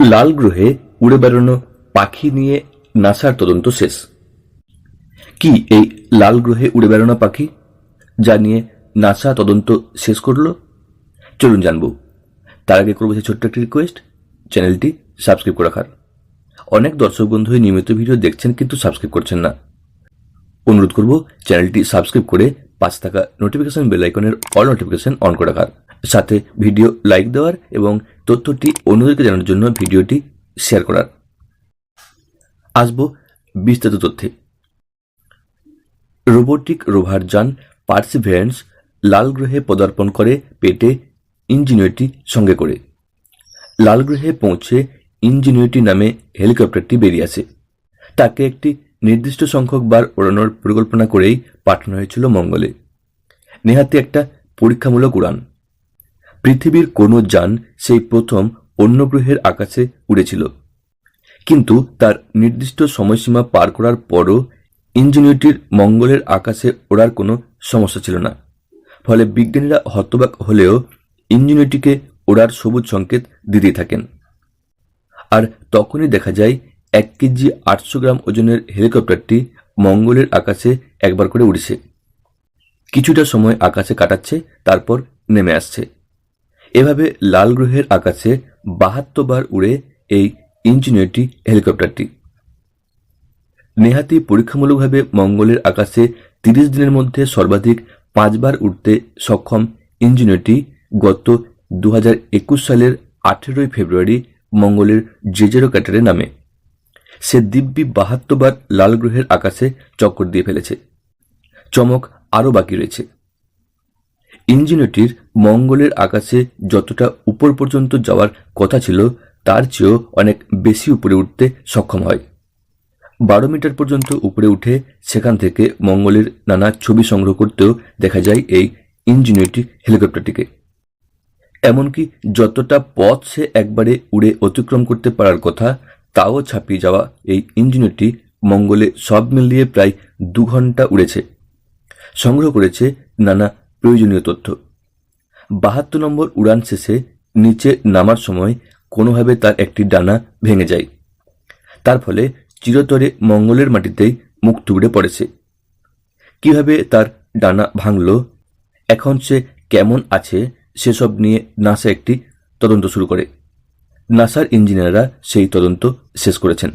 লাল গ্রহে উড়ে বেড়ানো পাখি নিয়ে নাসার তদন্ত শেষ। কি এই লাল গ্রহে উড়ে বেড়ানো পাখি? যা নিয়ে নাসা তদন্ত শেষ করল? চলুন জানব। তার আগে করব ছোট্ট একটি রিকোয়েস্ট চ্যানেলটি সাবস্ক্রাইব করে রাখার। অনেক দর্শক বন্ধু নিয়মিত ভিডিও দেখছেন কিন্তু সাবস্ক্রাইব করছেন না। অনুরোধ করব চ্যানেলটি সাবস্ক্রাইব করে পাঁচ থাকা নোটিফিকেশন বেল আইকনের অল নোটিফিকেশন অন করে রাখার। সাথে ভিডিও লাইক দেওয়ার এবং তথ্যটি অন্যদেরকে জানানোর জন্য ভিডিওটি শেয়ার করার। আসব বিস্তারিত তথ্যে। রোবোটিক রোভার যান পার্সিভিয়ারেন্স লাল গ্রহে পদার্পণ করে পেটে ইঞ্জিনিয়ারিটি সঙ্গে করে। লাল গ্রহে পৌঁছে ইঞ্জিনিয়ারিটি নামে হেলিকপ্টারটি বেরিয়ে আসে। তাকে একটি নির্দিষ্ট সংখ্যক বার ওড়ানোর পরিকল্পনা করেই পাঠানো হয়েছিল মঙ্গলে। নেহাতি একটা পরীক্ষামূলক উড়ান। পৃথিবীর কোনো যান সেই প্রথম অন্য গ্রহের আকাশে উড়েছিল। কিন্তু তার নির্দিষ্ট সময়সীমা পার করার পরও ইঞ্জিনিয়ারিটির মঙ্গলের আকাশে ওড়ার কোনো সমস্যা ছিল না। ফলে বিজ্ঞানীরা হতবাক হলেও ইঞ্জিনিয়ারিটিকে ওড়ার সবুজ সংকেত দিতেই থাকেন। আর তখনই দেখা যায়, এক কেজি আটশো গ্রাম ওজনের হেলিকপ্টারটি মঙ্গলের আকাশে একবার করে উড়ছে। কিছুটা সময় আকাশে কাটাচ্ছে, তারপর নেমে আসছে। এভাবে লাল গ্রহের আকাশে বাহাত্তর বার উড়ে এই ইঞ্জিনিয়ারটি হেলিকপ্টারটি। নেহাতি পরীক্ষামূলকভাবে মঙ্গলের আকাশে তিরিশ দিনের মধ্যে সর্বাধিক পাঁচবার উঠতে সক্ষম ইঞ্জিনিয়ারটি গত দু হাজার একুশ সালের আঠেরোই ফেব্রুয়ারি মঙ্গলের জেজেরো ক্যাটারে নামে। সে দিব্যি বাহাত্তর বার লাল গ্রহের আকাশে চক্কর দিয়ে ফেলেছে। চমক আরও বাকি রয়েছে। ইঞ্জিনিয়ারটির মঙ্গলের আকাশে যতটা উপর পর্যন্ত যাওয়ার কথা ছিল, তার চেয়েও অনেক বেশি উপরে উঠতে সক্ষম হয়। বারো মিটার পর্যন্ত উপরে উঠে সেখান থেকে মঙ্গলের নানা ছবি সংগ্রহ করতেও দেখা যায় এই ইঞ্জিনিয়ারটি হেলিকপ্টারটিকে। এমনকি যতটা পথ সে একবারে উড়ে অতিক্রম করতে পারার কথা, তাও ছাপিয়ে যাওয়া এই ইঞ্জিনিয়ারটি মঙ্গলে সব মিলিয়ে প্রায় দু ঘণ্টা উড়েছে। সংগ্রহ করেছে নানা প্রয়োজনীয় তথ্য। বাহাত্তর নম্বর উড়ান শেষে নিচে নামার সময় কোনোভাবে তার একটি ডানা ভেঙে যায়। তার ফলে চিরতরে মঙ্গলের মাটিতেই মুখ টুকরে পড়েছে। কীভাবে তার ডানা ভাঙল, এখন সে কেমন আছে, সেসব নিয়ে নাসা একটি তদন্ত শুরু করে। নাসার ইঞ্জিনিয়াররা সেই তদন্ত শেষ করেছেন।